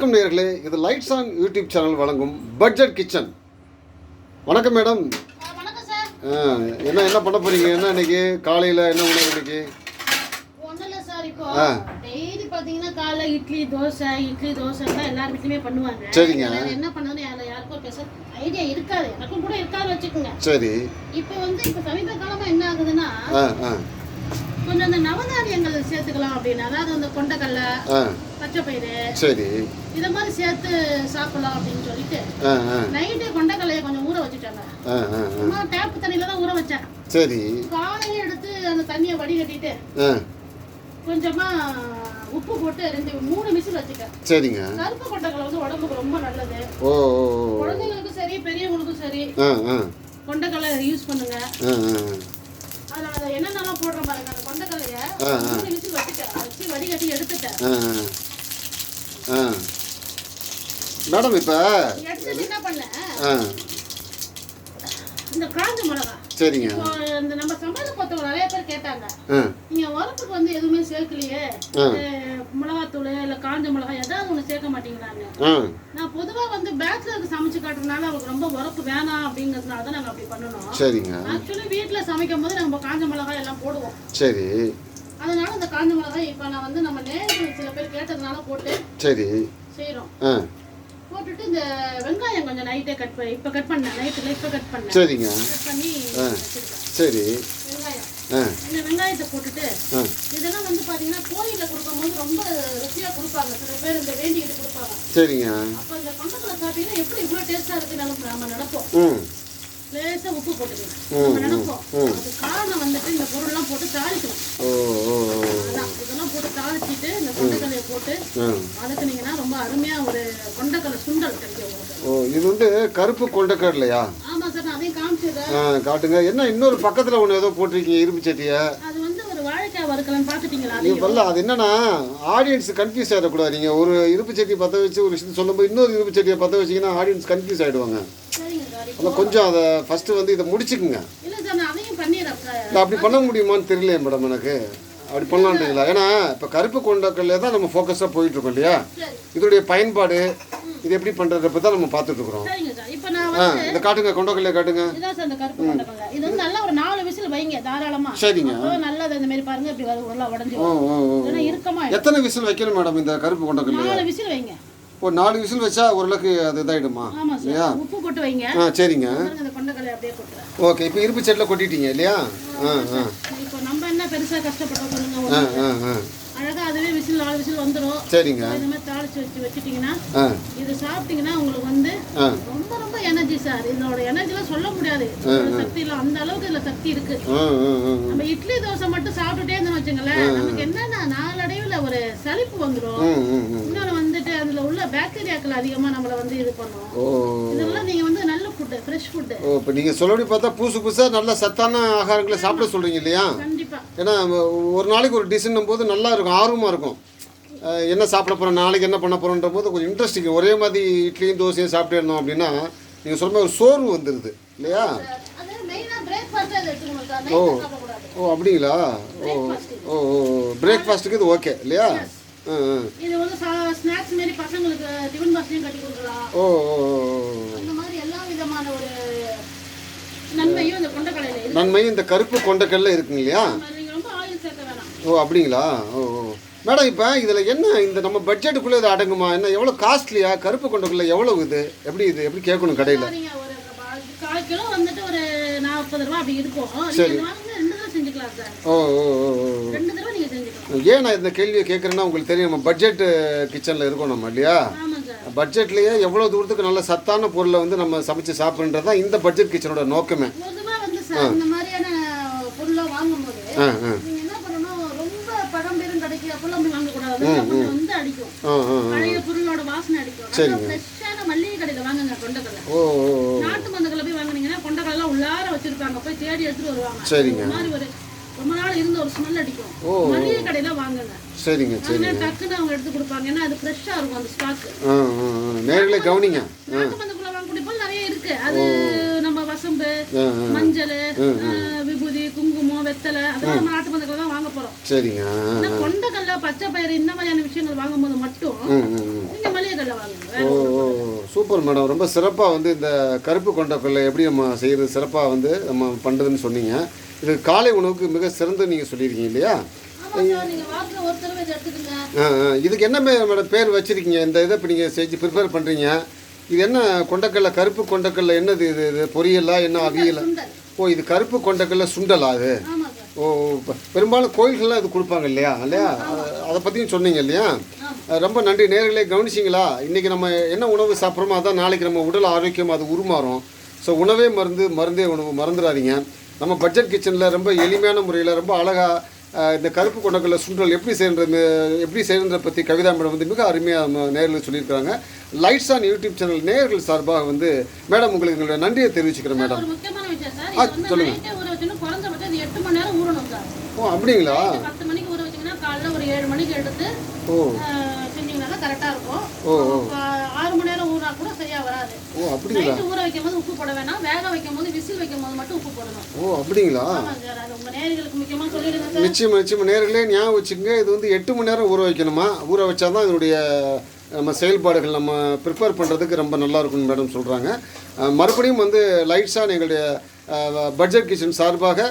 வணக்கம் நேயர்களே இது லைட்ஸ் ஆன் யூடியூப் சேனல் வழங்கும் பட்ஜெட் கிச்சன் வணக்கம் மேடம். என்ன என்ன பண்ண போறீங்க? என்ன இன்னைக்கு? காலையில் என்ன உணவு இன்னைக்கு. டெய்லி பார்த்தீங்கன்னா காலைல இட்லி தோசை இட்லி தோசை தான் எல்லார் வீட்லையுமே பண்ணுவாங்க. சரிங்க. என்ன யாருக்கும் பெருசா ஐடியா இருக்காது. எனக்கும் கூட இருக்காது வச்சுக்கோங்க. சரி. இப்போ வந்து இப்போ சமீப காலமா என்ன ஆகுதுன்னா கொஞ்சம் அந்த நவதானியங்கள் சேர்த்துக்கலாம் அப்படின்னு. அதாவது அந்த கொண்டக்கடலை பச்சை பயிறு சரி. இதை மாதிரி சேர்த்து சாப்பிடலாம் அப்படின்னு சொல்லிட்டு நைட்டு கொண்டக்கடலையை கொஞ்சம் ஊற வச்சுட்டாங்க. டேப் தண்ணியில தான் ஊற வச்சேன். சரி. காலையில எடுத்து அந்த தண்ணியை வடிகட்டிட்டு கொஞ்சமா உப்பு போட்டு ரெண்டு மூணு மிசில் சரிங்க. கருப்பு கொண்டக்கடலை வந்து உடம்புக்கு ரொம்ப நல்லது. ஓ. குழந்தைங்களுக்கும் சரி பெரியவங்களுக்கும் சரி கொண்டக்கடலை யூஸ் பண்ணுங்க. அதுல அதை என்னென்னலாம் போடுற பாருங்க. அந்த கொண்டக்கடலைய மேடம் இப்போ? இந்த காஞ்ச மிளகா. சரிங்க. இந்த நம்ம சமையல் பொறுத்தவங்க நிறைய பேர் கேட்டாங்க. நீங்க உரப்புக்கு வந்து எதுவுமே சேர்க்கலையே. மிளகாத்தூள் இல்ல காஞ்ச மிளகாய் ஏதாவது ஒண்ணு சேர்க்க மாட்டீங்களாங்க நான். பொதுவா வந்து பேச்சுலருக்கு சமைச்சு காட்டுறதுனால அவங்களுக்கு ரொம்ப உரப்பு வேணாம் அப்படிங்கிறதுனால தான் நாங்க அப்படி பண்ணணும். சரிங்க. ஆக்சுவலி வீட்ல சமைக்கும் போது நம்ம காஞ்ச மிளகாய் எல்லாம் போடுவோம். சரி. அதனால அந்த காஞ்ச மிளகாய் இப்போ நான் வந்து நம்ம நேரில் சில பேர் கேட்டதுனால போட்டு சரி. செய்றோம். ஆ. போட்டுட்டு இந்த வெங்காயம் கொஞ்சம் நைட்டே கட் பண்ணி இப்போ கட் பண்ணேன். நைட்டில் இப்போ கட் பண்ணேன். சரிங்க. கட் பண்ணி சரி. வெங்காயம். இந்த வெங்காயத்தை போட்டுட்டு இதெல்லாம் வந்து பார்த்தீங்கன்னா கோயிலில் கொடுக்கும்போது ரொம்ப ருசியாக கொடுப்பாங்க. சில பேர் இந்த வேண்டிக்கிட்டு கொடுப்பாங்க. சரிங்க. அப்போ இந்த கொண்டக்கடலை சாப்பிட்டீங்கன்னா எப்படி இவ்வளோ டேஸ்ட்டாக இருக்குன்னு நம்ம நினைப்போம். லேசாக உப்பு போட்டுக்கலாம் ம், நம்ம நினைப்போம். அது காரணம் வந்துட்டு இந்த பொருள்லாம் போட்டு தாளிக்கணும். இதெல்லாம் போட்டு தாளிச்சிட்டு இந்த கொண்டக்கடலையை போட்டு வதக்குனீங்கன்னா ரொம்ப அருமையா ஒரு கொண்டக்கடலை சுண்டல் கிடைக்கும் ஓ இது வந்து கருப்பு கொண்டக்கடலையா ஆமா சார் நான் அதையும் காமிச்சிடுறேன் ஆ காட்டுங்க. என்ன இன்னொரு பக்கத்தில் ஒன்று ஏதோ போட்டிருக்கீங்க இரும்பு சட்டியை? அது வந்து ஒரு வாழைக்காய் வறுக்கலன்னு பார்த்துட்டீங்களா அது என்னன்னா ஆடியன்ஸ் கன்ஃபியூஸ் ஆகிடக்கூடாது நீங்கள் ஒரு இரும்பு சட்டி பற்ற வச்சு ஒரு விஷயத்தை சொல்லும்போது இன்னொரு இரும்பு சட்டியை பற்ற வச்சிங்கன்னா ஆடியன்ஸ் கன்ஃபியூஸ் ஆகிடுவாங்க இப்போ அதில் கொஞ்சம் அதை ஃபஸ்ட்டு வந்து இதை முடிச்சுக்குங்க. இல்லை அப்படி பண்ண முடியுமான்னு தெரியலையே மேடம் எனக்கு. அப்படி பண்ணலான்றீங்களா ஏன்னா இப்போ கருப்பு கொண்டக்கடலையே தான் நம்ம ஃபோக்கஸாக போயிட்டுருக்கோம் இல்லையா? இதோடைய பயன்பாடு இது எப்படி பண்ணுறத தான் நம்ம இப்போ நான் ஆ இதை காட்டுங்க கொண்டக்கடலையை காட்டுங்க. இந்த இது வந்து நல்லா ஒரு நாலு விசில் வைங்க தாராளமா. சரிங்க. அப்போ நல்லது இந்த மாதிரி பாருங்க இப்படி உடஞ்சி எத்தனை விசில் வைக்கணும் மேடம் இந்த கருப்பு கொண்டக்கடலை நாலு விசில் வைங்க. ஒரு நாலு விசில் வச்சா ஓரளவுக்கு அது இதாகிடுமா ஆமா சார். உப்பு போட்டு வைங்க. ஆ சரிங்க. ஓகே இப்போ இருப்பு செட்டில் கொட்டிட்டீங்க இல்லையா? ஆ ஆ இப்போ நம்ம என்ன பெருசா கஷ்டப்பட்டோம் சொல்லுங்க ஆ ஆ ஆ. அழகா அதுவே விசில் நாலு விசில் வந்துடும் சரிங்க. இந்த மாதிரி தாளிச்சு வச்சு வச்சுட்டீங்கன்னா இது சாப்பிட்டீங்கன்னா உங்களுக்கு வந்து ரொம்ப ரொம்ப எனர்ஜி சார். இதோட எனர்ஜிலாம் சொல்ல முடியாது. இதோட சக்தி இல்லை அந்த அளவுக்கு இதுல சக்தி இருக்கு. நம்ம இட்லி தோசை மட்டும் சாப்பிட்டுட்டே இருந்தோம் வச்சுங்களேன் நமக்கு என்னன்னா நாளடைவுல ஒரு சலிப்பு வந்துடும் இன்னொன்று அதுல உள்ள பாக்டீரியாக்கள் அதிகமா நம்மள வந்து இது பண்ணும். ஓ. இதெல்லாம் நீங்க வந்து நல்ல ஃபுட்டு ஃப்ரெஷ் ஃபுட்டு ஓ இப்போ நீங்கள் சொல்லபடி பார்த்தா புதுசு புதுசாக நல்ல சத்தான ஆகாரங்களை சாப்பிட சொல்கிறீங்க இல்லையா? கண்டிப்பா. ஏன்னா ஒரு நாளைக்கு ஒரு டிஷ்ஷுன்னும் போது நல்லா இருக்கும் ஆர்வமாக இருக்கும். என்ன சாப்பிட போகிறோம் நாளைக்கு என்ன பண்ண போகிறோன்ற போது கொஞ்சம் இன்ட்ரெஸ்டிங் ஒரே மாதிரி இட்லியும் தோசையும் சாப்பிட்டே இருந்தோம் அப்படின்னா நீங்கள் சொல்ற மாதிரி ஒரு சோர்வு வந்துடுது இல்லையா? சாப்பிடக்கூடாது. ஓ அப்படிங்களா? ஓ ஓ ஓ. பிரேக்ஃபாஸ்ட்டுக்கு இது ஓகே இல்லையா. இது வந்து ஸ்நாக்ஸ் மாதிரி பசங்களுக்கு டிஃபன் பாக்ஸ்லயும் கட்டி கொடுக்கலாம். ஓ ஓ ஓ, ஓ. அந்த மாதிரி எல்லா விதமான ஒரு நன்மையும் இந்த கொண்டக்கடலையில இருக்கு. நன்மை இந்த கருப்பு கொண்டக்கடல இருக்குங்க இல்லையா ரொம்ப ஆயில் சேர்க்க வேணாம். ஓ அப்படிங்களா? ஓ ஓ. மேடம் இப்போ இதில் என்ன இந்த நம்ம பட்ஜெட்டுக்குள்ளே இது அடங்குமா? என்ன எவ்வளோ காஸ்ட்லியா கருப்பு கொண்டக்கடல எவ்வளோ இது? எப்படி இது? எப்படி கேட்கணும் கடையில்? கால் கிலோ வந்துட்டு ஒரு நாற்பது ரூபா அப்படி இருக்கும் நீங்க செஞ்சுக்கலாம் சார். ஓ ஓ ஓ ஓ ரெண்டு தடவை நீங்க செஞ்சுக்கலாம். ஏன் நான் இந்த கேள்வியை கேட்குறேன்னா உங்களுக்கு தெரியும் நம்ம பட்ஜெட் கிச்சனில் இருக்கோம் நம்ம இல்லையா? பட்ஜெட்லேயே எவ்வளோ தூரத்துக்கு நல்ல சத்தான பொருளை வந்து நம்ம சமைச்சு சாப்பிட்றது தான் இந்த பட்ஜெட் கிச்சனோட நோக்கமே. பொதுவா வந்து சார் இந்த மாதிரியான பொருள்லாம் வாங்கும்போது ஆ ஆ. நீங்க என்ன பண்ணணும் ரொம்ப படம் பெரும் கடைக்கு அப்பெல்லாம் போய் வாங்கக்கூடாது அதெல்லாம் கொஞ்சம் வந்து அடிக்கும். ஆ ஆ ஆ. பழைய பொருளோட வாசனை அடிக்கும். நல்லா ஃப்ரெஷ்ஷான மல்லிகை கடையில் வாங்குங்க கொண்டக்கடலை ஓ ஓ ஓ. நாட்டு மந்தங்களை போய் வாங்குனீங்கன்னா கொண்டக்கடலாம் உள்ளார வச்சிருப்பாங்க போய் தேடி எடுத்துட்டு வருவாங்க. சரிங்க. மாதிரி ஒரு ரொம்ப நாள் இருந்த ஒரு ஸ்மெல் அடிக்கும். மளிகை கடையில வாங்குங்க. சரிங்க சரி அதுல டக்குன்னு அவங்க எடுத்து கொடுப்பாங்க. ஏன்னா அது ஃப்ரெஷ்ஷா இருக்கும் அந்த ஸ்டாக். நேர்களே கவனிங்க. நாட்டு மந்தக்குள்ள வாங்கக்கூடிய நிறைய இருக்கு. அது மஞ்சள் விபூதி குங்குமம் வெத்தலை அதெல்லாம் நம்ம நாட்டு மந்தக்குள்ள தான் வாங்க போறோம். சரிங்க ஆனா கொண்டக்கடலை பச்சை பயிறு இந்த மாதிரியான விஷயங்கள் வாங்கும்போது மட்டும் நீங்க மளிகை வாங்குங்க. Oh, super madam. ரொம்ப சிறப்பாக வந்து இந்த கருப்பு கொண்டக்கல்லை எப்படி நம்ம செய்கிறது சிறப்பாக வந்து நம்ம பண்ணுறதுன்னு சொன்னீங்க. இது காலை உணவுக்கு மிக சிறந்து நீங்கள் சொல்லியிருக்கீங்க இல்லையா. இதுக்கு என்ன மேடம் பேர் வச்சுருக்கீங்க? இந்த இதை இப்போ நீங்கள் செஞ்சு ப்ரிப்பேர் பண்ணுறீங்க இது என்ன கொண்டக்கல்லை? கருப்பு கொண்டக்கல்லை என்னது இது? இது பொரியலா? என்ன அவியலா? ஓ இது கருப்பு கொண்டக்கல்லை சுண்டலா அது ஓ பெரும்பாலும் கோயில்கள்லாம் இது கொடுப்பாங்க இல்லையா? இல்லையா? அதை பற்றியும் சொன்னீங்க இல்லையா? ரொம்ப நன்றி. நேர்களே கவனிச்சிங்களா? இன்றைக்கி நம்ம என்ன உணவு சாப்பிட்றோமோ அதான் நாளைக்கு நம்ம உடல் ஆரோக்கியம் அது உருமாறும். ஸோ உணவே மருந்து மருந்தே உணவு. மறந்துடாதீங்க. நம்ம பட்ஜெட் கிச்சனில் ரொம்ப எளிமையான முறையில் ரொம்ப அழகாக இந்த கருப்பு கொண்டக்கல்ல சுண்டல் எப்படி செய்யறது எப்படி செய்யறதை பற்றி கவிதா மேடம் வந்து மிக அருமையாக நம்ம நேரில் சொல்லியிருக்காங்க லைட்ஸ் ஆன் யூடியூப் சேனல் நேயர்கள் சார்பாக வந்து மேடம் உங்களுக்கு எங்களுடைய நன்றியை தெரிவிச்சுக்கிறேன் மேடம். ஊறணும் சார். ஓ அப்படிங்களா? ஓ. செஞ்சீங்கன்னா கரெக்டாக இருக்கும். ஆறு மணி நேரம் ஊறினா கூட சரியா வராது. ஓ அப்படிங்களா? நைட்டு ஊற வைக்கும் போது உப்பு போட வேணாம். வேக வைக்கும் போது விசில் வைக்கும் போது மட்டும் உப்பு போடணும். ஓ அப்படிங்களா? ஆமா சார். அது உங்க நேயர்களுக்கு முக்கியமா சொல்லிடுங்க சார். நிச்சயமா நிச்சயமா. நேர்களே ஞாபகம் வச்சுக்கோங்க. இது வந்து எட்டு மணி நேரம் ஊற வைக்கணுமா? ஊற வச்சா தான் இதனுடைய நம்ம செயல்பாடுகள் நம்ம ப்ரிப்பேர் பண்ணுறதுக்கு ரொம்ப நல்லா இருக்கும்னு மேடம் சொல்கிறாங்க மறுபடியும் வந்து லைட்ஸாக எங்களுடைய பட்ஜெட் கிச்சன் சார்பாக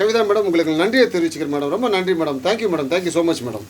கவிதா மேடம் உங்களுக்கு நன்றியை தெரிவிச்சுக்கிறேன் மேடம் ரொம்ப நன்றி madam thank you madam thank you so much madam